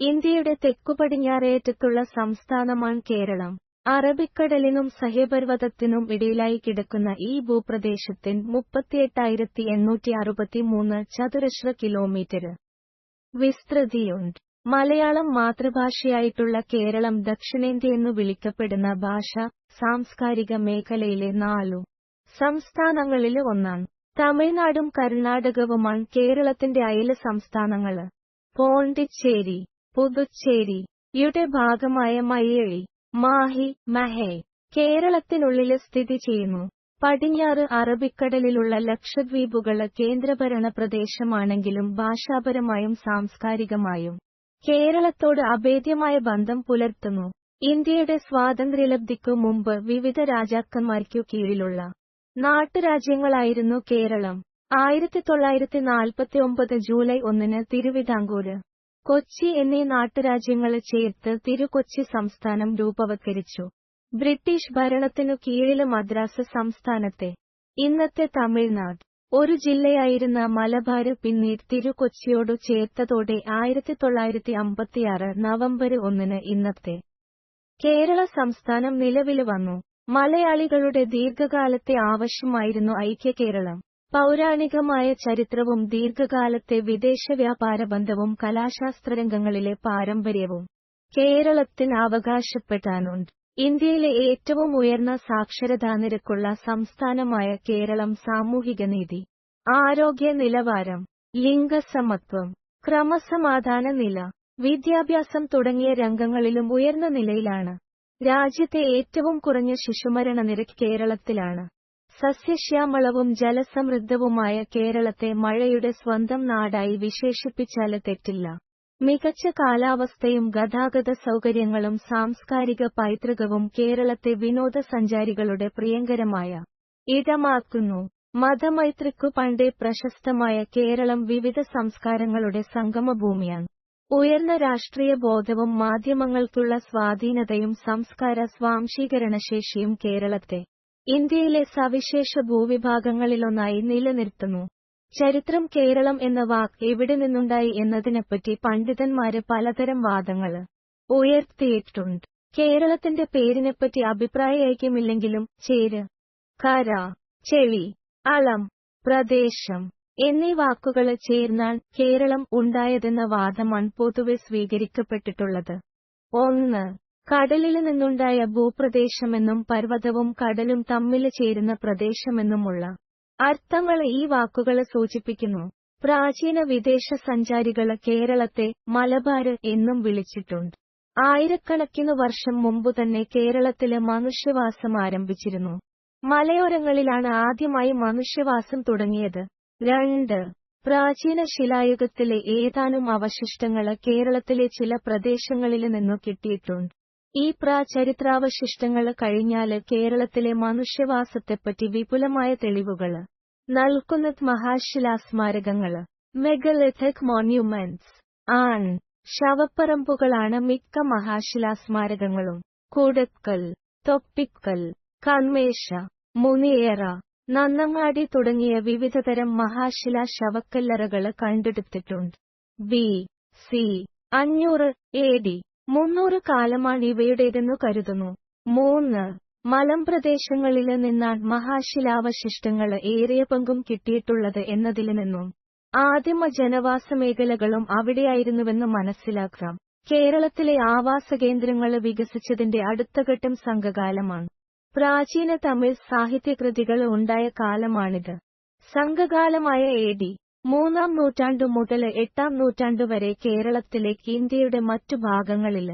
ഇന്ത്യയുടെ തെക്കുപടിഞ്ഞാറേയറ്റത്തുള്ള സംസ്ഥാനമാണ് കേരളം. അറബിക്കടലിനും സഹ്യപർവതത്തിനും ഇടയിലായി കിടക്കുന്ന ഈ ഭൂപ്രദേശത്തിൻ മുപ്പത്തിയെട്ടായിരത്തി എണ്ണൂറ്റി അറുപത്തിമൂന്ന് ചതുരശ്ര കിലോമീറ്റർ വിസ്തൃതിയുണ്ട്. മലയാളം മാതൃഭാഷയായിട്ടുള്ള കേരളം ദക്ഷിണേന്ത്യയെന്നു വിളിക്കപ്പെടുന്ന ഭാഷ സാംസ്കാരിക മേഖലയിലെ നാലു സംസ്ഥാനങ്ങളിലെ ഒന്നാണ്. തമിഴ്നാടും കർണാടകവുമാണ് കേരളത്തിന്റെ അയൽ സംസ്ഥാനങ്ങൾ. പോണ്ടിച്ചേരി പുതുച്ചേരി. യുടെ ഭാഗമായ മയ്യഴി മാഹി മഹേ കേരളത്തിനുള്ളിൽ സ്ഥിതി ചെയ്യുന്നു. പടിഞ്ഞാറ് അറബിക്കടലിലുള്ള ലക്ഷദ്വീപുകൾ കേന്ദ്രഭരണ പ്രദേശമാണെങ്കിലും ഭാഷാപരമായും സാംസ്കാരികമായും കേരളത്തോട് അഭേദ്യമായ ബന്ധം പുലർത്തുന്നു. ഇന്ത്യയുടെ സ്വാതന്ത്ര്യലബ്ധിക്കു മുമ്പ് വിവിധ രാജാക്കന്മാർക്കു കീഴിലുള്ള നാട്ടുരാജ്യങ്ങളായിരുന്നു കേരളം. ആയിരത്തി തൊള്ളായിരത്തി നാൽപ്പത്തി ഒമ്പത് ജൂലൈ ഒന്നിന് തിരുവിതാംകൂര് കൊച്ചി എന്നീ നാട്ടുരാജ്യങ്ങളെ ചേർത്ത് തിരുകൊച്ചി സംസ്ഥാനം രൂപവത്കരിച്ചു. ബ്രിട്ടീഷ് ഭരണത്തിനു കീഴിൽ മദ്രാസ് സംസ്ഥാനത്തെ. ഇന്നത്തെ തമിഴ്നാട്. ഒരു ജില്ലയായിരുന്ന മലബാര് പിന്നീട് തിരുകൊച്ചിയോടു ചേർത്തതോടെ ആയിരത്തി തൊള്ളായിരത്തി അമ്പത്തിയാറ് നവംബർ ഒന്നിന് ഇന്നത്തെ കേരള സംസ്ഥാനം നിലവിൽ വന്നു. മലയാളികളുടെ ദീർഘകാലത്തെ ആവശ്യമായിരുന്നു ഐക്യകേരളം. പൗരാണികമായ ചരിത്രവും ദീർഘകാലത്തെ വിദേശ വ്യാപാര ബന്ധവും കലാശാസ്ത്രരംഗങ്ങളിലെ പാരമ്പര്യവും കേരളത്തിന് അവകാശപ്പെടാനുണ്ട്. ഇന്ത്യയിലെ ഏറ്റവും ഉയർന്ന സാക്ഷരതാ നിരക്കുള്ള സംസ്ഥാനമായ കേരളം സാമൂഹിക നീതി ആരോഗ്യ നിലവാരം ലിംഗസമത്വം ക്രമസമാധാന നില വിദ്യാഭ്യാസം തുടങ്ങിയ രംഗങ്ങളിലും ഉയർന്ന നിലയിലാണ്. രാജ്യത്തെ ഏറ്റവും കുറഞ്ഞ ശിശുമരണ നിരക്ക് കേരളത്തിലാണ്. സസ്യശ്യാമളവും ജലസമൃദ്ധവുമായ കേരളത്തെ മഴയുടെ സ്വന്തം നാടായി വിശേഷിപ്പിച്ചാൽ തെറ്റില്ല. മികച്ച കാലാവസ്ഥയും ഗതാഗത സൗകര്യങ്ങളും സാംസ്കാരിക പൈതൃകവും കേരളത്തെ വിനോദസഞ്ചാരികളുടെ പ്രിയങ്കരമായ ഇടമാക്കുന്നു. മതമൈത്രിക്കു പണ്ടേ പ്രശസ്തമായ കേരളം വിവിധ സംസ്കാരങ്ങളുടെ സംഗമഭൂമിയാണ്. ഉയർന്ന രാഷ്ട്രീയ ബോധവും മാധ്യമങ്ങൾക്കുള്ള സ്വാധീനതയും സംസ്കാര സ്വാംശീകരണശേഷിയും കേരളത്തെ ഇന്ത്യയിലെ സവിശേഷ ഭൂവിഭാഗങ്ങളിലൊന്നായി നിലനിർത്തുന്നു. ചരിത്രം കേരളം എന്ന വാക്ക് എവിടെ നിന്നുണ്ടായി എന്നതിനെപ്പറ്റി പണ്ഡിതന്മാര് പലതരം വാദങ്ങൾ ഉയർത്തിയിട്ടുണ്ട്. കേരളത്തിന്റെ പേരിനെപ്പറ്റി അഭിപ്രായ ഐക്യമില്ലെങ്കിലും ചേര് കര ചെളി അളം പ്രദേശം എന്നീ വാക്കുകൾ ചേർന്നാൽ കേരളം ഉണ്ടായതെന്ന വാദമാണ് പൊതുവെ സ്വീകരിക്കപ്പെട്ടിട്ടുള്ളത്. ഒന്ന് കടലിൽ നിന്നുണ്ടായ ഭൂപ്രദേശമെന്നും പർവതവും കടലും തമ്മിൽ ചേരുന്ന പ്രദേശമെന്നുമുള്ള അർത്ഥങ്ങൾ ഈ വാക്കുകൾ സൂചിപ്പിക്കുന്നു. പ്രാചീന വിദേശ സഞ്ചാരികൾ കേരളത്തെ മലബാര് എന്നും വിളിച്ചിട്ടുണ്ട്. ആയിരക്കണക്കിനു വർഷം മുമ്പുതന്നെ കേരളത്തിൽ മനുഷ്യവാസം ആരംഭിച്ചിരുന്നു. മലയോരങ്ങളിലാണ് ആദ്യമായി മനുഷ്യവാസം തുടങ്ങിയത്. രണ്ട് പ്രാചീന ശിലായുഗത്തിലെ ഏതാനും അവശിഷ്ടങ്ങൾ കേരളത്തിലെ ചില പ്രദേശങ്ങളിൽ നിന്നു കിട്ടിയിട്ടുണ്ട്. ഈ പ്രാചരിത്രാവശിഷ്ടങ്ങൾ കഴിഞ്ഞാൽ കേരളത്തിലെ മനുഷ്യവാസത്തെപ്പറ്റി വിപുലമായ തെളിവുകൾ നൽകുന്നത് മഹാശിലാസ്മാരകങ്ങൾ മെഗലിഥിക് മോണ്യുമെന്റ്സ് ആണ് ശവപ്പറമ്പുകളാണ് മിക്ക മഹാശിലാസ്മാരകങ്ങളും. കൂടക്കൽ തൊപ്പിക്കൽ കന്മേശ മുനിയേറ നന്നങ്ങാടി തുടങ്ങിയ വിവിധതരം മഹാശിലാ ശവക്കല്ലറകൾ കണ്ടെടുത്തിട്ടുണ്ട്. B C. അഞ്ഞൂറ് എ. ഡി. മുന്നൂറ് കാലമാണ് ഇവയുടേതെന്നു കരുതുന്നു. മൂന്ന് മലമ്പ്രദേശങ്ങളിൽ നിന്നാണ് മഹാശിലാവശിഷ്ടങ്ങൾ ഏറിയ പങ്കും കിട്ടിയിട്ടുള്ളത് എന്നതിൽ നിന്നും. ആദിമ ജനവാസ മേഖലകളും അവിടെയായിരുന്നുവെന്ന് മനസ്സിലാക്കാം. കേരളത്തിലെ ആവാസ കേന്ദ്രങ്ങൾ വികസിച്ചതിന്റെ അടുത്ത ഘട്ടം സംഘകാലമാണ്. പ്രാചീന തമിഴ് സാഹിത്യകൃതികൾ ഉണ്ടായ കാലമാണിത്. സംഘകാലമായ എ ഡി. മൂന്നാം നൂറ്റാണ്ടു മുതൽ എട്ടാം നൂറ്റാണ്ടു വരെ കേരളത്തിലേക്ക് ഇന്ത്യയുടെ മറ്റു ഭാഗങ്ങളിൽ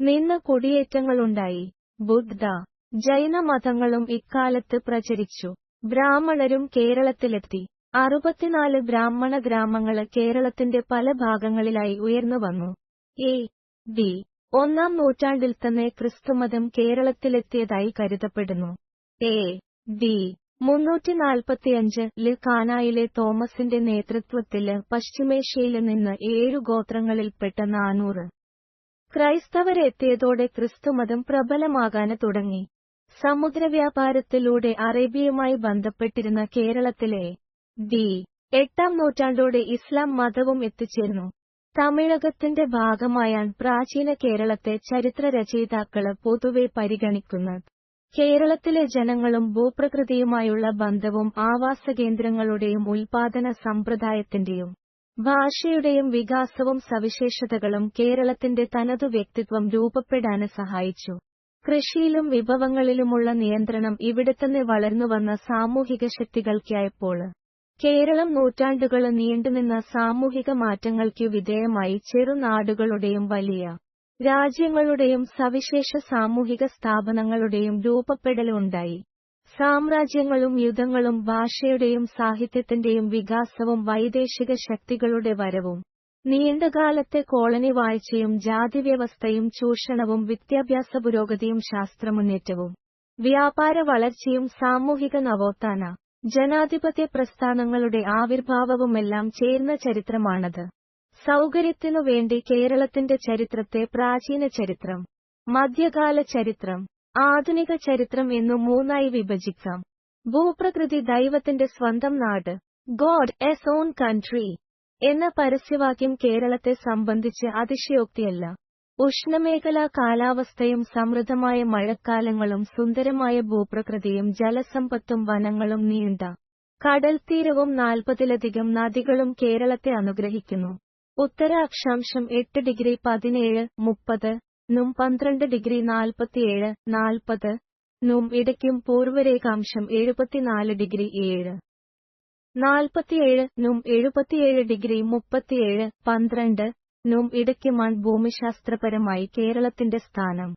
നിന്ന് കുടിയേറ്റങ്ങളുണ്ടായി. ബുദ്ധ ജൈന മതങ്ങളും ഇക്കാലത്ത് പ്രചരിച്ചു. ബ്രാഹ്മണരും കേരളത്തിലെത്തി. അറുപത്തിനാല് ബ്രാഹ്മണ ഗ്രാമങ്ങൾ കേരളത്തിന്റെ പല ഭാഗങ്ങളിലായി ഉയർന്നു വന്നു. എ ബി ഒന്നാം നൂറ്റാണ്ടിൽ തന്നെ ക്രിസ്തുമതം കേരളത്തിലെത്തിയതായി കരുതപ്പെടുന്നു. എ ഡി മുന്നൂറ്റി നാൽപ്പത്തിയഞ്ച് ൽ കാനായിലെ തോമസിന്റെ നേതൃത്വത്തിൽ പശ്ചിമേഷ്യയിൽ നിന്ന് ഏഴു ഗോത്രങ്ങളിൽപ്പെട്ട നാനൂറ് ക്രൈസ്തവരെത്തിയതോടെ ക്രിസ്തുമതം പ്രബലമാകാന് തുടങ്ങി. സമുദ്രവ്യാപാരത്തിലൂടെ അറേബ്യയുമായി ബന്ധപ്പെട്ടിരുന്ന കേരളത്തിലെ ഡി. എട്ടാം നൂറ്റാണ്ടോടെ ഇസ്ലാം മതവും എത്തിച്ചേർന്നു. തമിഴകത്തിന്റെ ഭാഗമായാണ് പ്രാചീന കേരളത്തെ ചരിത്രരചയിതാക്കൾ പൊതുവെ പരിഗണിക്കുന്നത്. കേരളത്തിലെ ജനങ്ങളും ഭൂപ്രകൃതിയുമായുള്ള ബന്ധവും ആവാസ ആവാസകേന്ദ്രങ്ങളുടെയും ഉൽപാദന സമ്പ്രദായത്തിന്റെയും ഭാഷയുടെയും വികാസവും സവിശേഷതകളും കേരളത്തിന്റെ തനതു വ്യക്തിത്വം രൂപപ്പെടാന് സഹായിച്ചു. കൃഷിയിലും വിഭവങ്ങളിലുമുള്ള നിയന്ത്രണം ഇവിടെത്തന്നെ വളർന്നുവന്ന സാമൂഹിക ശക്തികൾക്കായപ്പോൾ കേരളം നൂറ്റാണ്ടുകൾ നീണ്ടുനിന്ന സാമൂഹിക മാറ്റങ്ങൾക്കു വിധേയമായി ചെറുനാടുകളുടെയും വലിയ രാജ്യങ്ങളുടെയും സവിശേഷ സാമൂഹിക സ്ഥാപനങ്ങളുടെയും രൂപപ്പെടലുണ്ടായി. സാമ്രാജ്യങ്ങളും യുദ്ധങ്ങളും ഭാഷയുടെയും സാഹിത്യത്തിന്റെയും വികാസവും വൈദേശിക ശക്തികളുടെ വരവും നീണ്ടകാലത്തെ കോളനി വാഴ്ചയും ജാതിവ്യവസ്ഥയും ചൂഷണവും വിദ്യാഭ്യാസ പുരോഗതിയും ശാസ്ത്രമുന്നേറ്റവും വ്യാപാര വളർച്ചയും സാമൂഹിക നവോത്ഥാന ജനാധിപത്യ പ്രസ്ഥാനങ്ങളുടെ ആവിർഭാവവുമെല്ലാം ചേർന്ന ചരിത്രമാണത്. സൗകര്യത്തിനു വേണ്ടി കേരളത്തിന്റെ ചരിത്രത്തെ പ്രാചീന ചരിത്രം മധ്യകാല ചരിത്രം ആധുനിക ചരിത്രം എന്നു മൂന്നായി വിഭജിക്കാം. ഭൂപ്രകൃതി ദൈവത്തിന്റെ സ്വന്തം നാട് ഗോഡ് എസ് ഓൺ കൺട്രി എന്ന പരസ്യവാക്യം കേരളത്തെ സംബന്ധിച്ച് അതിശയോക്തിയല്ല. ഉഷ്ണമേഖലാ കാലാവസ്ഥയും സമൃദ്ധമായ മഴക്കാലങ്ങളും സുന്ദരമായ ഭൂപ്രകൃതിയും ജലസമ്പത്തും വനങ്ങളും നീണ്ട കടൽത്തീരവും നാൽപ്പതിലധികം നദികളും കേരളത്തെ അനുഗ്രഹിക്കുന്നു. ഉത്തര അക്ഷാംശം എട്ട് ഡിഗ്രി പതിനേഴ് മുപ്പത് നും പന്ത്രണ്ട് ഡിഗ്രി നാൽപ്പത്തിയേഴ് നാൽപ്പത് നും ഇടയ്ക്കും പൂർവരേഖാംശം എഴുപത്തിനാല് ഡിഗ്രി ഏഴ്. നാൽപ്പത്തിയേഴ് നും എഴുപത്തിയേഴ് ഡിഗ്രി മുപ്പത്തിയേഴ് പന്ത്രണ്ട് നും ഇടയ്ക്കുമാണ് ഭൂമിശാസ്ത്രപരമായി കേരളത്തിന്റെ സ്ഥാനം.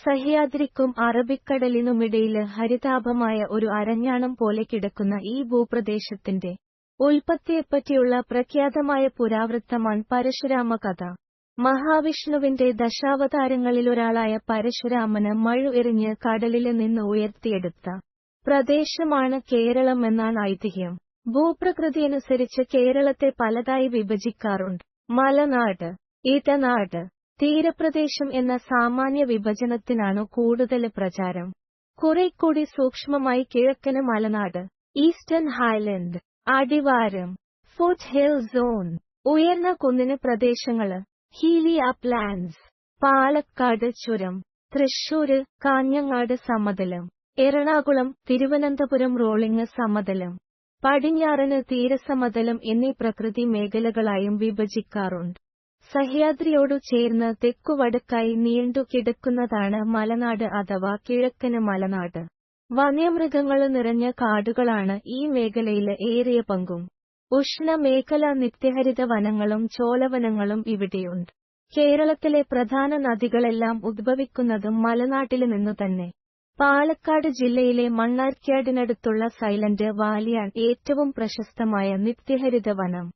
സഹ്യാദ്രിക്കും അറബിക്കടലിനുമിടയിൽ ഹരിതാഭമായ ഒരു അരഞ്ഞാണം പോലെ കിടക്കുന്ന ഈ ഭൂപ്രദേശത്തിന്റെ ഉൽപ്പത്തിയെപ്പറ്റിയുള്ള പ്രഖ്യാതമായ പുരാവൃത്തമാണ് പരശുരാമ കഥ. മഹാവിഷ്ണുവിന്റെ ദശാവതാരങ്ങളിലൊരാളായ പരശുരാമന് മഴു എറിഞ്ഞ് കടലിൽ നിന്ന് ഉയർത്തിയെടുത്ത പ്രദേശമാണ് കേരളം എന്നാണ് ഐതിഹ്യം. ഭൂപ്രകൃതി അനുസരിച്ച് കേരളത്തെ പലതായി വിഭജിക്കാറുണ്ട്. മലനാട് ഇടനാട് തീരപ്രദേശം എന്ന സാമാന്യ വിഭജനത്തിനാണു കൂടുതൽ പ്രചാരം. കുറെക്കൂടി സൂക്ഷ്മമായി കിഴക്കന് മലനാട് ഈസ്റ്റേൺ ഹൈലൻഡ് അടിവാരം. ഫോർട്ട് ഹിൽ സോൺ ഉയർന്ന കുന്നിന് പ്രദേശങ്ങൾ. ഹീലി അപ്ലാൻസ് പാലക്കാട് ചുരം. തൃശൂര് കാഞ്ഞങ്ങാട് സമതലം. എറണാകുളം തിരുവനന്തപുരം റോളിംഗ് സമതലം. പടിഞ്ഞാറന് തീരസമതലം എന്നീ പ്രകൃതി മേഖലകളായും വിഭജിക്കാറുണ്ട്. സഹ്യാദ്രിയോടു ചേർന്ന് തെക്കുവടക്കായി നീണ്ടു കിടക്കുന്നതാണ് മലനാട് അഥവാ കിഴക്കന് മലനാട്. വന്യമൃഗങ്ങൾ നിറഞ്ഞ കാടുകളാണ് ഈ മേഖലയിലെ ഏറിയ പങ്കും. ഉഷ്ണമേഖല നിത്യഹരിത വനങ്ങളും ചോലവനങ്ങളും ഇവിടെയുണ്ട്. കേരളത്തിലെ പ്രധാന നദികളെല്ലാം ഉദ്ഭവിക്കുന്നതും മലനാട്ടിൽ നിന്നു തന്നെ. പാലക്കാട് ജില്ലയിലെ മണ്ണാർക്കാടിനടുത്തുള്ള സൈലന്റ് വാലിയാണ് ഏറ്റവും പ്രശസ്തമായ നിത്യഹരിത വനം.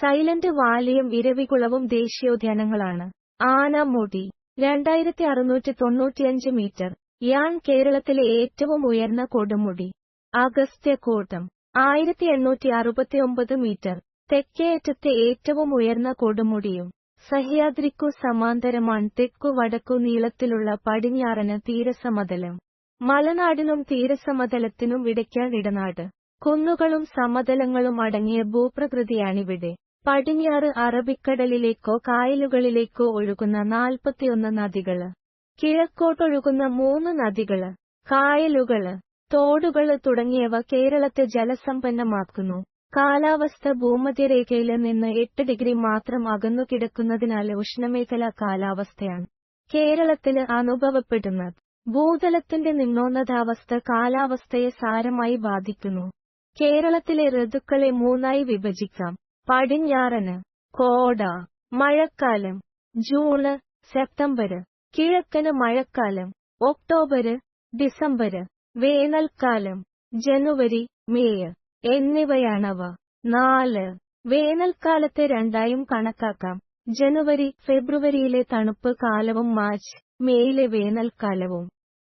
സൈലന്റ് വാലിയും ഇരവികുളവും ദേശീയോദ്യാനങ്ങളാണ്. ആനമുടി രണ്ടായിരത്തി അറുന്നൂറ്റി തൊണ്ണൂറ്റിയഞ്ച് മീറ്റർ. യാൻ കേരളത്തിലെ ഏറ്റവും ഉയർന്ന കൊടുമുടി. അഗസ്ത്യകൂട്ടം ആയിരത്തി എണ്ണൂറ്റി അറുപത്തിയൊമ്പത് മീറ്റർ. തെക്കേയറ്റത്തെ ഏറ്റവും ഉയർന്ന കൊടുമുടിയും സഹ്യാദ്രിക്കു സമാന്തരമാണ് തെക്കു വടക്കു നീളത്തിലുള്ള പടിഞ്ഞാറന് തീരസമതലം. മലനാടിനും തീരസമതലത്തിനും ഇടയ്ക്കാണ് ഇടനാട്. കുന്നുകളും സമതലങ്ങളും അടങ്ങിയ ഭൂപ്രകൃതിയാണിവിടെ. പടിഞ്ഞാറ് അറബിക്കടലിലേക്കോ കായലുകളിലേക്കോ ഒഴുകുന്ന നാൽപ്പത്തിയൊന്ന് നദികൾ. കിഴക്കോട്ടൊഴുകുന്ന മൂന്ന് നദികൾ കായലുകൾ തോടുകൾ തുടങ്ങിയവ കേരളത്തെ ജലസമ്പന്നമാക്കുന്നു. കാലാവസ്ഥ ഭൂമധ്യരേഖയിൽ നിന്ന് എട്ട് ഡിഗ്രി മാത്രം അകന്നു കിടക്കുന്നതിനാൽ ഉഷ്ണമേഖല കാലാവസ്ഥയാണ് കേരളത്തിൽ അനുഭവപ്പെടുന്നത്. ഭൂതലത്തിന്റെ നിമ്നോന്നതാവസ്ഥ കാലാവസ്ഥയെ സാരമായി ബാധിക്കുന്നു. കേരളത്തിലെ ഋതുക്കളെ മൂന്നായി വിഭജിക്കാം. പടിഞ്ഞാറന് കോട മഴക്കാലം ജൂണ് സെപ്റ്റംബര് കിഴക്കന് മഴക്കാലം ഒക്ടോബര് ഡിസംബര് വേനൽക്കാലം ജനുവരി മേയ് എന്നിവയാണവ. നാല്. വേനൽക്കാലത്തെ രണ്ടായും കണക്കാക്കാം. ജനുവരി ഫെബ്രുവരിയിലെ തണുപ്പ് കാലവും മാർച്ച് മേയിലെ വേനൽക്കാലവും.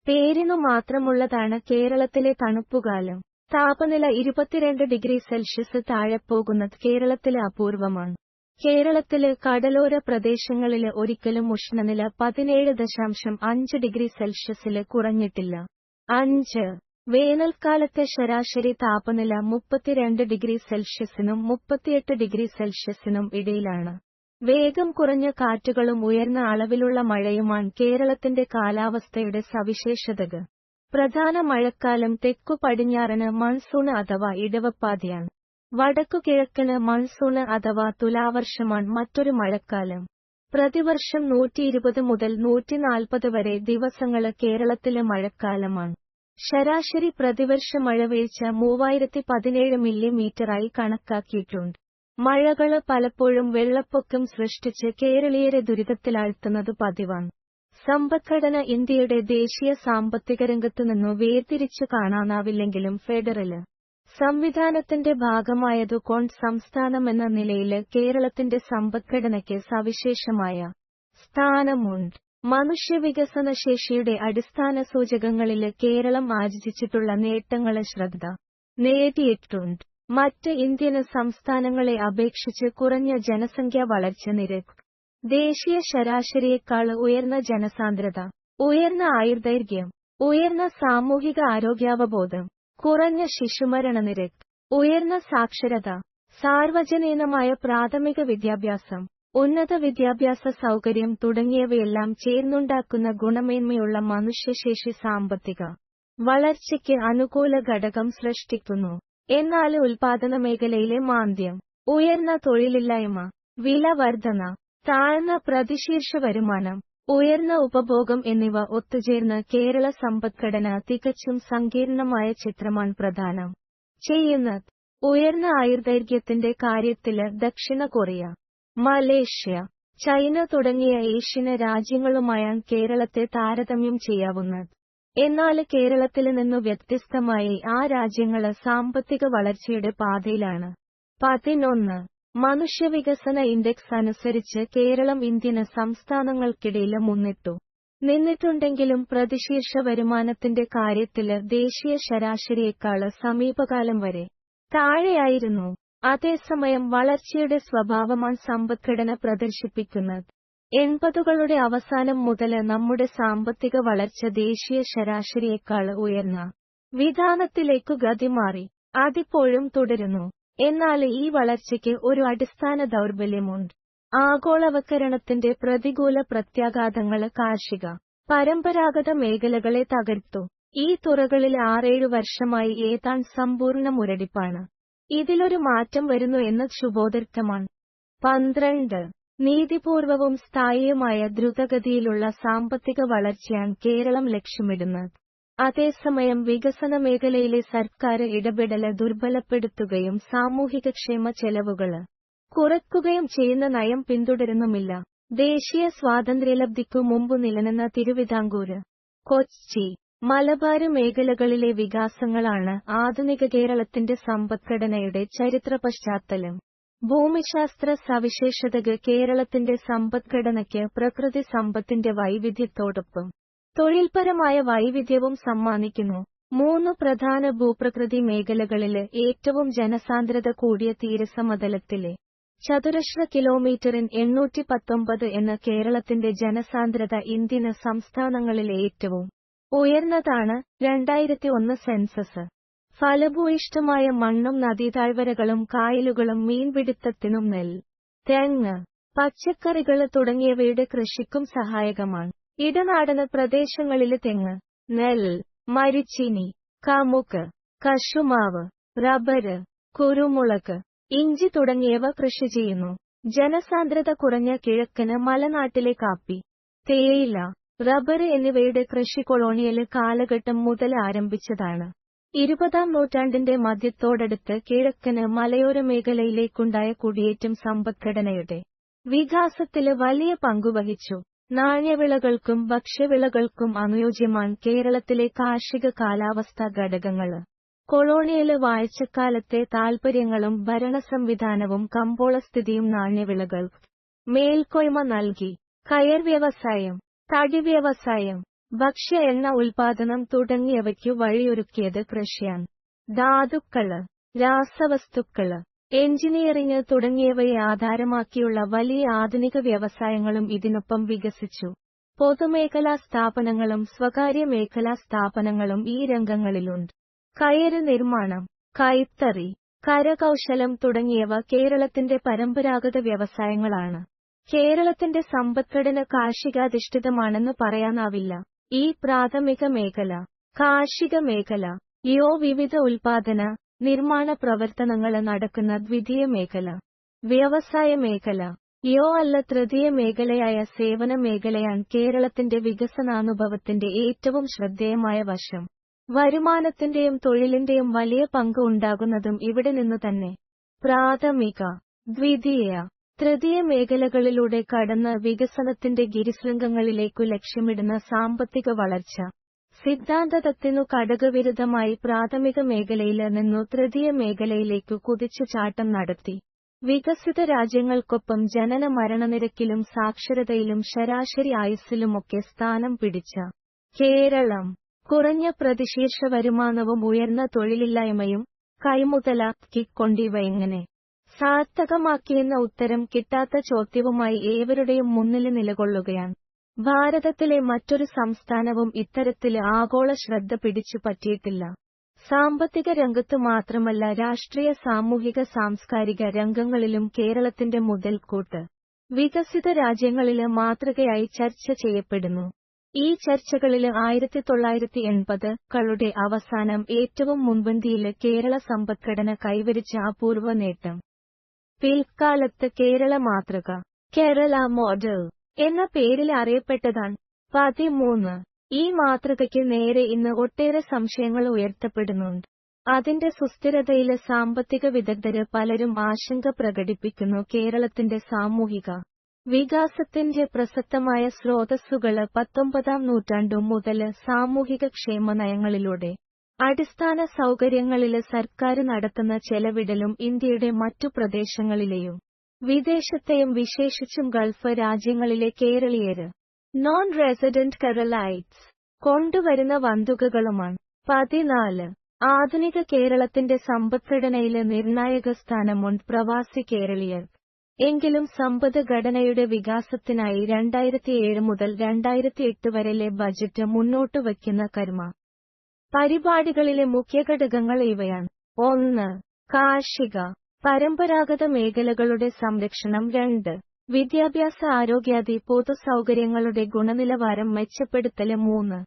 പേരിനു മാത്രമുള്ളതാണ് കേരളത്തിലെ തണുപ്പുകാലം. താപനില ഇരുപത്തിരണ്ട് ഡിഗ്രി സെൽഷ്യസ് താഴെ പോകുന്നത് കേരളത്തിലെ അപൂർവമാണ്. കേരളത്തിൽ കടലോര പ്രദേശങ്ങളിൽ ഒരിക്കലും ഉഷ്ണനില പതിനേഴ് ദശാംശം അഞ്ച് ഡിഗ്രി സെൽഷ്യസിൽ കുറഞ്ഞിട്ടില്ല. അഞ്ച്. വേനൽക്കാലത്തെ ശരാശരി താപനില മുപ്പത്തിരണ്ട് ഡിഗ്രി സെൽഷ്യസിനും മുപ്പത്തിയെട്ട് ഡിഗ്രി സെൽഷ്യസിനും ഇടയിലാണ്. വേഗം കുറഞ്ഞ കാറ്റുകളും ഉയർന്ന അളവിലുള്ള മഴയുമാണ് കേരളത്തിന്റെ കാലാവസ്ഥയുടെ സവിശേഷതകൾ. പ്രധാന മഴക്കാലം തെക്കു പടിഞ്ഞാറന് മൺസൂൺ അഥവാ ഇടവപ്പാതിയാണ്. വടക്കു കിഴക്കന് മൺസൂൺ അഥവാ തുലാവർഷമാണ് മറ്റൊരു മഴക്കാലം. പ്രതിവർഷം നൂറ്റിയിരുപത് മുതൽ നൂറ്റിനാൽപ്പത് വരെ ദിവസങ്ങൾ കേരളത്തിലെ മഴക്കാലമാണ്. ശരാശരി പ്രതിവർഷ മഴവീഴ്ച മൂവായിരത്തി പതിനേഴ് മില്ലിമീറ്ററായി കണക്കാക്കിയിട്ടുണ്ട്. മഴകൾ പലപ്പോഴും വെള്ളപ്പൊക്കം സൃഷ്ടിച്ച് കേരളീയരെ ദുരിതത്തിലാഴ്ത്തുന്നത് പതിവാണ്. സമ്പദ്ഘടന ഇന്ത്യയുടെ ദേശീയ സാമ്പത്തിക രംഗത്തുനിന്നു വേർതിരിച്ചു കാണാനാവില്ലെങ്കിലും ഫെഡറൽ സംവിധാനത്തിന്റെ ഭാഗമായതുകൊണ്ട് സംസ്ഥാനമെന്ന നിലയിൽ കേരളത്തിന്റെ സമ്പദ്ഘടനയ്ക്ക് സവിശേഷമായ സ്ഥാനമുണ്ട്. മനുഷ്യവികസന ശേഷിയുടെ അടിസ്ഥാന സൂചകങ്ങളിൽ കേരളം ആർജിച്ചിട്ടുള്ള നേട്ടങ്ങൾ ശ്രദ്ധ നേടിയിട്ടുണ്ട്. മറ്റ് ഇന്ത്യൻ സംസ്ഥാനങ്ങളെ അപേക്ഷിച്ച് കുറഞ്ഞ ജനസംഖ്യ വളർച്ച നിരക്ക് ദേശീയ ശരാശരിയേക്കാൾ ഉയർന്ന ജനസാന്ദ്രത ഉയർന്ന ആയുർദൈർഘ്യം ഉയർന്ന സാമൂഹിക ആരോഗ്യാവബോധം കുറഞ്ഞ ശിശുമരണ നിരക്ക് ഉയർന്ന സാക്ഷരത സാർവജനീനമായ പ്രാഥമിക വിദ്യാഭ്യാസം ഉന്നത വിദ്യാഭ്യാസ സൗകര്യം തുടങ്ങിയവയെല്ലാം ചേർന്നുണ്ടാക്കുന്ന ഗുണമേന്മയുള്ള മനുഷ്യശേഷി സാമ്പത്തിക വളർച്ചയ്ക്ക് അനുകൂല ഘടകം സൃഷ്ടിക്കുന്നു. എന്നാൽ ഉൽപാദന മേഖലയിലെ മാന്ദ്യം ഉയർന്ന തൊഴിലില്ലായ്മ വില വർധന താഴ്ന്ന പ്രതിശീർഷ വരുമാനം ഉയർന്ന ഉപഭോഗം എന്നിവ ഒത്തുചേർന്ന് കേരള സമ്പദ്ഘടന തികച്ചും സങ്കീർണമായ ചിത്രമാണ് പ്രധാനം ചെയ്യുന്നത്. ഉയർന്ന ആയുർദൈർഘ്യത്തിന്റെ കാര്യത്തിൽ ദക്ഷിണ കൊറിയ മലേഷ്യ ചൈന തുടങ്ങിയ ഏഷ്യൻ രാജ്യങ്ങളുമായാണ് കേരളത്തെ താരതമ്യം ചെയ്യാവുന്നത്. എന്നാൽ കേരളത്തിൽ നിന്നു വ്യത്യസ്തമായി ആ രാജ്യങ്ങൾ സാമ്പത്തിക വളർച്ചയുടെ പാതയിലാണ്. പതിനൊന്ന് മനുഷ്യവികസന ഇൻഡെക്സ് അനുസരിച്ച് കേരളം ഇന്ത്യൻ സംസ്ഥാനങ്ങൾക്കിടയിൽ മുന്നിട്ടു. നിന്നിട്ടുണ്ടെങ്കിലും പ്രതിശീർഷ വരുമാനത്തിന്റെ കാര്യത്തിൽ ദേശീയ ശരാശരിയേക്കാൾ സമീപകാലം വരെ താഴെയായിരുന്നു. അതേസമയം വളർച്ചയുടെ സ്വഭാവമാണ് സമ്പദ്ഘടന പ്രദർശിപ്പിക്കുന്നത്. എൺപതുകളുടെ അവസാനം മുതൽ നമ്മുടെ സാമ്പത്തിക വളർച്ച ദേശീയ ശരാശരിയേക്കാൾ ഉയർന്ന വിധാനത്തിലേക്കു ഗതിമാറി അതിപ്പോഴും തുടരുന്നു. എന്നാൽ ഈ വളർച്ചയ്ക്ക് ഒരു അടിസ്ഥാന ദൗർബല്യമുണ്ട്. ആഗോളവൽക്കരണത്തിന്റെ പ്രതികൂല പ്രത്യാഘാതങ്ങൾ കാർഷിക പരമ്പരാഗത മേഖലകളെ തകർത്തു. ഈ തുറകളിൽ ആറേഴു വർഷമായി ഏതാൻ സമ്പൂർണ മുരടിപ്പാണ്. ഇതിലൊരു മാറ്റം വരുന്നു എന്ന് ശുഭോദർക്കമാണ് പന്ത്രണ്ട് നീതിപൂർവവും സ്ഥായിയുമായ ദ്രുതഗതിയിലുള്ള സാമ്പത്തിക വളർച്ചയാണ് കേരളം ലക്ഷ്യമിടുന്നത്. അതേസമയം വികസന മേഖലയിലെ സർക്കാർ ഇടപെടൽ ദുർബലപ്പെടുത്തുകയും സാമൂഹിക ക്ഷേമ ചെലവുകൾ കുറയ്ക്കുകയും ചെയ്യുന്ന നയം പിന്തുടരുന്നുമില്ല. ദേശീയ സ്വാതന്ത്ര്യലബ്ധിക്കു മുമ്പ് നിലനിന്ന തിരുവിതാംകൂര് കൊച്ചി മലബാര് മേഖലകളിലെ വികാസങ്ങളാണ് ആധുനിക കേരളത്തിന്റെ സമ്പദ്ഘടനയുടെ ചരിത്ര പശ്ചാത്തലം. ഭൂമിശാസ്ത്ര സവിശേഷതകൾ കേരളത്തിന്റെ സമ്പദ്ഘടനയ്ക്ക് പ്രകൃതി സമ്പത്തിന്റെ വൈവിധ്യത്തോടൊപ്പം തൊഴിൽപരമായ വൈവിധ്യവും സമ്മാനിക്കുന്നു. മൂന്ന് പ്രധാന ഭൂപ്രകൃതി മേഖലകളിലെ ഏറ്റവും ജനസാന്ദ്രത കൂടിയ തീരസമതലത്തിലെ ചതുരശ്ര കിലോമീറ്ററിൻ എണ്ണൂറ്റി പത്തൊമ്പത് എന്ന കേരളത്തിന്റെ ജനസാന്ദ്രത ഇന്ത്യൻ സംസ്ഥാനങ്ങളിലെ ഏറ്റവും ഉയർന്നതാണ് രണ്ടായിരത്തി ഒന്ന് സെൻസസ്. ഫലഭൂയിഷ്ടമായ മണ്ണും നദീതാഴ്വരകളും കായലുകളും മീൻപിടുത്തത്തിനും നെൽ തെങ്ങ് പച്ചക്കറികൾ തുടങ്ങിയവയുടെ കൃഷിക്കും സഹായകമാണ്. ഇടനാടന് പ്രദേശങ്ങളിലെ തെങ്ങ് നെൽ മരിച്ചിനി കമുക്ക് കശുമാവ് റബ്ബര് കുരുമുളക് ഇഞ്ചി തുടങ്ങിയവ കൃഷി ചെയ്യുന്നു. ജനസാന്ദ്രത കുറഞ്ഞ കിഴക്കന് മലനാട്ടിലെ കാപ്പി തേയില റബ്ബർ എന്നിവയുടെ കൃഷി കൊളോണിയൽ കാലഘട്ടം മുതൽ ആരംഭിച്ചതാണ്. ഇരുപതാം നൂറ്റാണ്ടിന്റെ മധ്യത്തോടടുത്ത് കിഴക്കന് മലയോര മേഖലയിലേക്കുണ്ടായ കുടിയേറ്റം സമ്പദ്ഘടനയുടെ വികാസത്തിൽ വലിയ പങ്കുവഹിച്ചു നാണ്യവിളകൾക്കും ഭക്ഷ്യവിളകൾക്കും അനുയോജ്യമാണ് കേരളത്തിലെ കാർഷിക കാലാവസ്ഥാ ഘടകങ്ങൾ. കൊളോണിയൽ വാഴ്ചക്കാലത്തെ താൽപര്യങ്ങളും ഭരണസംവിധാനവും കമ്പോളസ്ഥിതിയും നാണ്യവിളകൾക്ക് മേൽക്കോയ്മ നൽകി. കയർ വ്യവസായം. തടി വ്യവസായം. ഭക്ഷ്യ എണ്ണ ഉൽപാദനം തുടങ്ങിയവയ്ക്കു വഴിയൊരുക്കിയത് കൃഷിയാണ്. ധാതുക്കൾ. രാസവസ്തുക്കൾ. എഞ്ചിനീയറിംഗ് തുടങ്ങിയവയെ ആധാരമാക്കിയുള്ള വലിയ ആധുനിക വ്യവസായങ്ങളും ഇതിനൊപ്പം വികസിച്ചു. പൊതുമേഖലാ സ്ഥാപനങ്ങളും സ്വകാര്യ മേഖലാ സ്ഥാപനങ്ങളും ഈ രംഗങ്ങളിലുണ്ട്. കയറ് നിർമ്മാണം കൈത്തറി കരകൗശലം തുടങ്ങിയവ കേരളത്തിന്റെ പരമ്പരാഗത വ്യവസായങ്ങളാണ്. കേരളത്തിന്റെ സമ്പദ്ഘടന കാർഷികാധിഷ്ഠിതമാണെന്ന് പറയാനാവില്ല. ഈ പ്രാഥമിക മേഖല കാർഷിക മേഖല യോ വിവിധ ഉൽപാദന നിർമ്മാണ പ്രവർത്തനങ്ങൾ നടക്കുന്ന ദ്വിതീയ മേഖല. വ്യവസായ മേഖല. യോ അല്ല തൃതീയ മേഖലയായ സേവന മേഖലയാണ് കേരളത്തിന്റെ വികസനാനുഭവത്തിന്റെ ഏറ്റവും ശ്രദ്ധേയമായ വശം. വരുമാനത്തിന്റെയും തൊഴിലിന്റെയും വലിയ പങ്ക് ഉണ്ടാകുന്നതും ഇവിടെ നിന്നു തന്നെ. പ്രാഥമിക. ദ്വിതീയ. തൃതീയ മേഖലകളിലൂടെ കടന്ന് വികസനത്തിന്റെ ഗിരിശൃംഗങ്ങളിലേക്കു ലക്ഷ്യമിടുന്ന സാമ്പത്തിക വളർച്ച. സിദ്ധാന്തതത്തിനു കടകവിരുദ്ധമായി പ്രാഥമിക മേഖലയിൽ നിന്നു തൃതീയ മേഖലയിലേക്കു കുതിച്ചുചാട്ടം നടത്തി. വികസിത രാജ്യങ്ങൾക്കൊപ്പം ജനന മരണനിരക്കിലും സാക്ഷരതയിലും ശരാശരി ആയുസ്സിലുമൊക്കെ സ്ഥാനം പിടിച്ച കേരളം. കുറഞ്ഞ പ്രതിശീർഷ വരുമാനവും ഉയർന്ന തൊഴിലില്ലായ്മയും കൈമുതലാക്കിക്കൊണ്ടിവ എങ്ങനെ സാർത്ഥകമാക്കിയെന്ന ഉത്തരം കിട്ടാത്ത ചോദ്യവുമായി ഏവരുടെയും മുന്നിൽ നിലകൊള്ളുകയാണ്. ഭാരതത്തിലെ മറ്റൊരു സംസ്ഥാനവും ഇത്തരത്തിൽ ആഗോള ശ്രദ്ധ പിടിച്ചു പറ്റിയിട്ടില്ല. സാമ്പത്തിക രംഗത്തു മാത്രമല്ല രാഷ്ട്രീയ സാമൂഹിക സാംസ്കാരിക രംഗങ്ങളിലും കേരളത്തിന്റെ മുതൽക്കൂട്ട്. വികസിത രാജ്യങ്ങളിൽ മാതൃകയായി ചർച്ച ചെയ്യപ്പെടുന്നു. ഈ ചർച്ചകളിൽ ആയിരത്തി തൊള്ളായിരത്തി എൺപത് കളുടെ അവസാനം ഏറ്റവും മുൻപന്തിയിൽ കേരള സമ്പദ്ഘടന കൈവരിച്ച അപൂർവ നേട്ടം. പിൽക്കാലത്ത് കേരള മാതൃക. കേരള മോഡൽ. എന്ന പേരിൽ അറിയപ്പെട്ടതാണ്. പതിമൂന്ന്. ഈ മാതൃകയ്ക്ക് നേരെ ഇന്ന് ഒട്ടേറെ സംശയങ്ങൾ ഉയർത്തപ്പെടുന്നുണ്ട്. അതിന്റെ സുസ്ഥിരതയിലെ സാമ്പത്തിക വിദഗ്ധര് പലരും ആശങ്ക പ്രകടിപ്പിക്കുന്നു. കേരളത്തിന്റെ സാമൂഹിക വികാസത്തിന്റെ പ്രസക്തമായ സ്രോതസ്സുകൾ പത്തൊമ്പതാം നൂറ്റാണ്ടു മുതൽ സാമൂഹിക ക്ഷേമ നയങ്ങളിലൂടെ അടിസ്ഥാന സൗകര്യങ്ങളിൽ സർക്കാര് നടത്തുന്ന ചെലവിടലും ഇന്ത്യയുടെ മറ്റു പ്രദേശങ്ങളിലെയും വിദേശത്തെയും വിശേഷിച്ചും ഗൾഫ് രാജ്യങ്ങളിലെ കേരളീയര് നോൺ റെസിഡന്റ് കേരളൈറ്റ്സ് കൊണ്ടുവരുന്ന വന്തുകകളുമാണ്. പതിനാല് ആധുനിക കേരളത്തിന്റെ സമ്പദ്ഘടനയിലെ നിർണായക സ്ഥാനമുണ്ട് പ്രവാസി കേരളീയർ. എങ്കിലും സമ്പദ്ഘടനയുടെ വികാസത്തിനായി രണ്ടായിരത്തിയേഴ് മുതൽ രണ്ടായിരത്തിയെട്ട് വരെയിലെ ബജറ്റ് മുന്നോട്ട് വയ്ക്കുന്ന കർമ്മ. പരിപാടികളിലെ മുഖ്യ ഘടകങ്ങൾ ഇവയാണ്. ഒന്ന് കാർഷിക പരമ്പരാഗത മേഖലകളുടെ സംരക്ഷണം രണ്ട്. വിദ്യാഭ്യാസ ആരോഗ്യാദി പൊതുസൗകര്യങ്ങളുടെ ഗുണനിലവാരം മെച്ചപ്പെടുത്തൽ മൂന്ന്.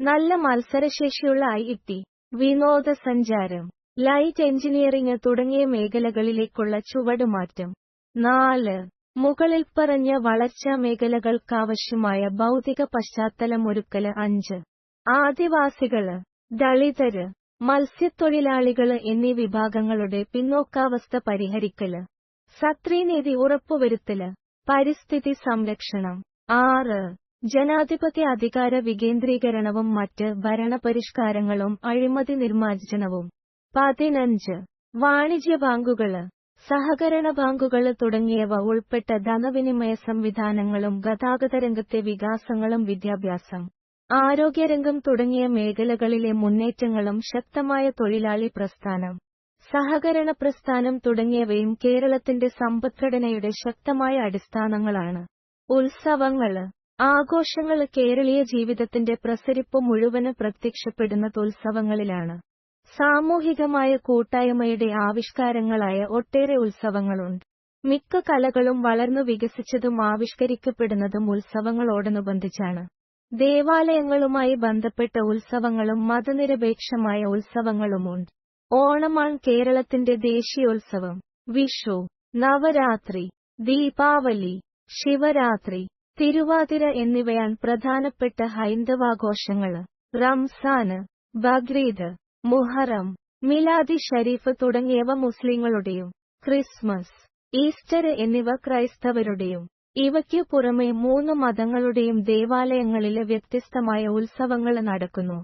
നല്ല മത്സരശേഷിയുള്ള ഐ ടി വിനോദസഞ്ചാരം ലൈറ്റ് എഞ്ചിനീയറിംഗ് തുടങ്ങിയ മേഖലകളിലേക്കുള്ള ചുവടുമാറ്റം നാല്. മുകളിൽ പറഞ്ഞ വളർച്ചാ മേഖലകൾക്കാവശ്യമായ ഭൗതിക പശ്ചാത്തലമൊരുക്കൽ അഞ്ച്. ആദിവാസികൾ ദളിതര് മത്സ്യത്തൊഴിലാളികൾ എന്നീ വിഭാഗങ്ങളുടെ പിന്നോക്കാവസ്ഥ പരിഹരിക്കൽ. സത്രീനീതി ഉറപ്പുവരുത്തൽ. പരിസ്ഥിതി സംരക്ഷണം. ആറ്. ജനാധിപത്യ അധികാര വികേന്ദ്രീകരണവും മറ്റ് ഭരണപരിഷ്കാരങ്ങളും അഴിമതി നിർമ്മാർജനവും. പതിനഞ്ച്. വാണിജ്യ ബാങ്കുകൾ. സഹകരണ ബാങ്കുകൾ തുടങ്ങിയവ ഉൾപ്പെട്ട ധനവിനിമയ സംവിധാനങ്ങളും ഗതാഗത രംഗത്തെ വികാസങ്ങളും വിദ്യാഭ്യാസം. ആരോഗ്യരംഗം തുടങ്ങിയ മേഖലകളിലെ മുന്നേറ്റങ്ങളും ശക്തമായ തൊഴിലാളി പ്രസ്ഥാനം സഹകരണ പ്രസ്ഥാനം തുടങ്ങിയവയും കേരളത്തിന്റെ സമ്പദ്ഘടനയുടെ ശക്തമായ അടിസ്ഥാനങ്ങളാണ്. ഉത്സവങ്ങൾ ആഘോഷങ്ങൾ കേരളീയ ജീവിതത്തിന്റെ പ്രസരിപ്പ് മുഴുവൻ പ്രത്യക്ഷപ്പെടുന്നത് ഉത്സവങ്ങളിലാണ്. സാമൂഹികമായ കൂട്ടായ്മയുടെ ആവിഷ്കാരങ്ങളായ ഒട്ടേറെ ഉത്സവങ്ങളുണ്ട്. മിക്ക കലകളും വളർന്നു വികസിച്ചതും ആവിഷ്കരിക്കപ്പെടുന്നതും ഉത്സവങ്ങളോടനുബന്ധിച്ചാണ്. ദേവാലയങ്ങളുമായി ബന്ധപ്പെട്ട ഉത്സവങ്ങളും മതനിരപേക്ഷമായ ഉത്സവങ്ങളുമുണ്ട്. ഓണമാണ് കേരളത്തിന്റെ ദേശീയോത്സവം. വിഷു നവരാത്രി ദീപാവലി ശിവരാത്രി തിരുവാതിര എന്നിവയാണ് പ്രധാനപ്പെട്ട ഹൈന്ദവാഘോഷങ്ങൾ റംസാന് ബക്രീദ് മുഹറം മിലാദി ഷരീഫ് തുടങ്ങിയവ മുസ്ലിങ്ങളുടെയും ക്രിസ്മസ് ഈസ്റ്റർ എന്നിവ ക്രൈസ്തവരുടെയും ഇവയ്ക്കു പുറമെ മൂന്ന് മതങ്ങളുടെയും ദേവാലയങ്ങളിൽ വ്യത്യസ്തമായ ഉത്സവങ്ങൾ നടക്കുന്നു.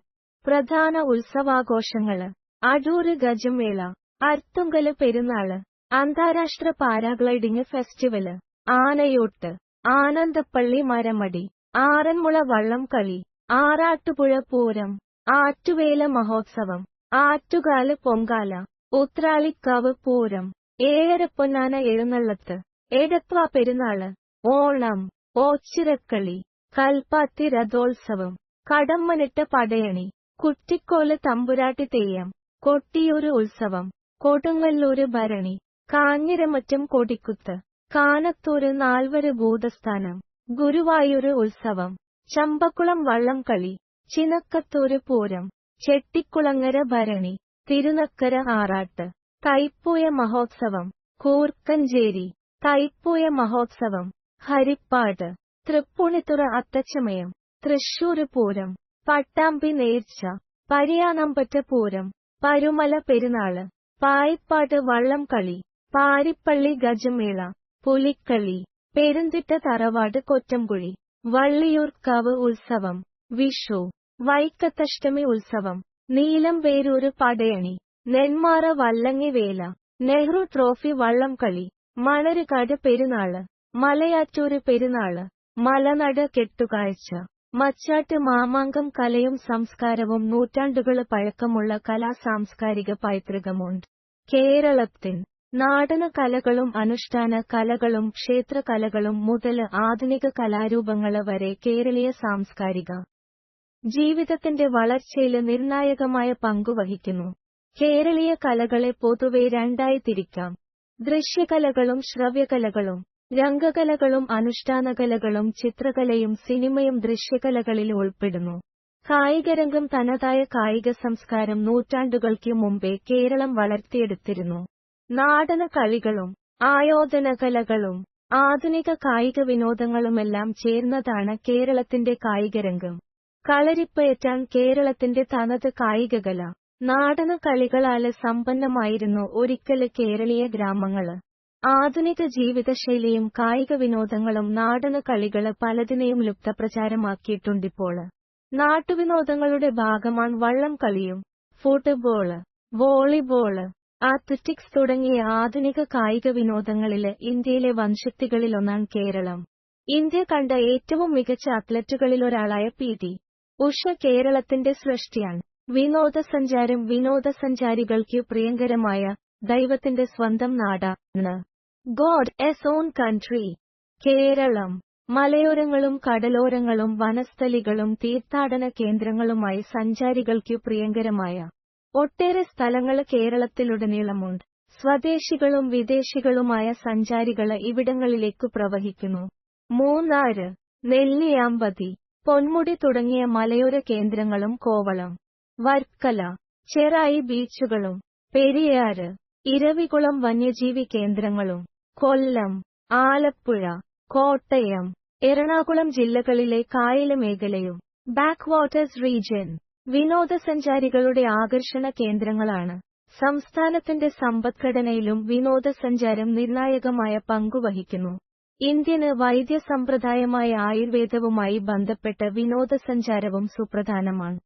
പ്രധാന ഉത്സവാഘോഷങ്ങൾ അടൂര് ഗജമേള. അർത്തുങ്കൽ പെരുന്നാൾ അന്താരാഷ്ട്ര പാരാഗ്ലൈഡിംഗ് ഫെസ്റ്റിവൽ ആനയോട്ട്. ആനന്ദപ്പള്ളി മരമടി. ആറന്മുള വള്ളം കളി ആറാട്ടുപുഴ പൂരം. ആറ്റുവേല മഹോത്സവം. ആറ്റുകാൽ പൊങ്കാല. ഉത്രാളിക്കാവ് പൂരം. ഏഴരപ്പൊന്നാന എഴുന്നള്ളത്ത്. എടത്വ പെരുന്നാൾ ഓണം ഓച്ചിറക്കളി കൽപ്പാത്തി രഥോത്സവം കടമ്മനിട്ട പടയണി കുറ്റിക്കോൽ തമ്പുരാട്ടി തെയ്യം കൊട്ടിയൂര് ഉത്സവം കൊടുങ്ങല്ലൂര് ഭരണി കാഞ്ഞിരമറ്റം കൊടിക്കുത്ത് കാനത്തൂര് നാൽവര് ഭൂതസ്ഥാനം ഗുരുവായൂര് ഉത്സവം ചമ്പക്കുളം വള്ളംകളി ചിനക്കത്തൂര് പൂരം ചെട്ടിക്കുളങ്ങര ഭരണി തിരുനക്കര ആറാട്ട് തൈപ്പൂയ മഹോത്സവം കൂർക്കഞ്ചേരി തൈപ്പൂയ മഹോത്സവം ഹരിപ്പാട് തൃപ്പൂണിത്തുറ അത്തച്ചമയം തൃശൂര് പൂരം പട്ടാമ്പി നേർച്ച പരിയാനമ്പറ്റ പൂരം പരുമല പെരുന്നാൾ പായിപ്പാട് വള്ളംകളി പാരിപ്പള്ളി ഗജമേള പുലിക്കളി പെരുന്തിട്ട തറവാട് കൊറ്റംകുഴി വള്ളിയൂർക്കാവ് ഉത്സവം വിഷു വൈക്കത്തഷ്ടമി ഉത്സവം നീലംപേരൂര് പടയണി നെന്മാറ വല്ലങ്ങി വേല നെഹ്റു ട്രോഫി വള്ളംകളി മണരുകാട് പെരുന്നാൾ മലയാറ്റൂര് പെരുന്നാൾ മലനട കെട്ടുകാഴ്ച മച്ചാട്ട് മാമാങ്കം കലയും സംസ്കാരവും നൂറ്റാണ്ടുകൾ പഴക്കമുള്ള കലാ സാംസ്കാരിക പൈതൃകമുണ്ട്. കേരളത്തിൻ നാടന കലകളും അനുഷ്ഠാന കലകളും ക്ഷേത്ര കലകളും മുതൽ ആധുനിക കലാരൂപങ്ങൾ വരെ കേരളീയ സാംസ്കാരിക ജീവിതത്തിന്റെ വളർച്ചയിൽ നിർണായകമായ പങ്കുവഹിക്കുന്നു കേരളീയ കലകളെ പൊതുവെ രണ്ടായി തിരിക്കാം. ദൃശ്യകലകളും ശ്രവ്യകലകളും രംഗകലകളും അനുഷ്ഠാനകലകളും ചിത്രകലയും സിനിമയും ദൃശ്യകലകളിൽ ഉൾപ്പെടുന്നു. കായികരംഗം തനതായ കായിക സംസ്കാരം നൂറ്റാണ്ടുകൾക്ക് മുമ്പേ കേരളം വളർത്തിയെടുത്തിരുന്നു. നാടന കളികളും ആയോധന കലകളും ആധുനിക കായിക വിനോദങ്ങളുമെല്ലാം ചേർന്നതാണ് കേരളത്തിന്റെ കായികരംഗം. കളരിപ്പയറ്റാൻ കേരളത്തിന്റെ തനത് കായികകല. നാടന കളികളാൽ സമ്പന്നമായിരുന്നു ഒരിക്കൽ കേരളീയ ഗ്രാമങ്ങൾ. ആധുനിക ജീവിതശൈലിയും കായിക വിനോദങ്ങളും നാടന കളികൾ പലതിനെയും ലുപ്തപ്രചാരമാക്കിയിട്ടുണ്ടിപ്പോൾ നാട്ടുവിനോദങ്ങളുടെ ഭാഗമാണ് വള്ളം കളിയും ഫുട്ബോൾ വോളിബോൾ അത്ലറ്റിക്സ് തുടങ്ങിയ ആധുനിക കായിക വിനോദങ്ങളിൽ ഇന്ത്യയിലെ വൻശക്തികളിലൊന്നാണ് കേരളം. ഇന്ത്യ കണ്ട ഏറ്റവും മികച്ച അത്ലറ്റുകളിലൊരാളായ പി. ടി. ഉഷ കേരളത്തിന്റെ സൃഷ്ടിയാണ്. വിനോദസഞ്ചാരം വിനോദസഞ്ചാരികൾക്ക് പ്രിയങ്കരമായ ദൈവത്തിന്റെ സ്വന്തം നാടാണ്. God's own country Keralam. മലയോരങ്ങളും കടലോരങ്ങളും വനസ്ഥലികളും തീർത്ഥാടന കേന്ദ്രങ്ങളുമായി സഞ്ചാരികൾക്കു പ്രിയങ്കരമായ ഒട്ടേറെ സ്ഥലങ്ങൾ കേരളത്തിലുടനീളമുണ്ട്. സ്വദേശികളും വിദേശികളുമായ സഞ്ചാരികൾ ഇവിടങ്ങളിലേക്കു പ്രവഹിക്കുന്നു. മൂന്നാറ് നെല്ലിയാമ്പതി പൊന്മുടി തുടങ്ങിയ മലയോര കേന്ദ്രങ്ങളും കോവളം വർക്കല ചെറായി ബീച്ചുകളും പെരിയാറ് ഇരവികുളം വന്യജീവി കേന്ദ്രങ്ങളും കൊല്ലം ആലപ്പുഴ കോട്ടയം എറണാകുളം ജില്ലകളിലെ കായല മേഖലയും ബാക്ക് വാട്ടേഴ്സ് റീജിയൻ വിനോദസഞ്ചാരികളുടെ ആകർഷണ കേന്ദ്രങ്ങളാണ്. സംസ്ഥാനത്തിന്റെ സമ്പദ്ഘടനയിലും വിനോദസഞ്ചാരം നിർണായകമായ പങ്കുവഹിക്കുന്നു. ഇന്ത്യന് വൈദ്യസമ്പ്രദായമായ ആയുർവേദവുമായി ബന്ധപ്പെട്ട വിനോദസഞ്ചാരവും സുപ്രധാനമാണ്.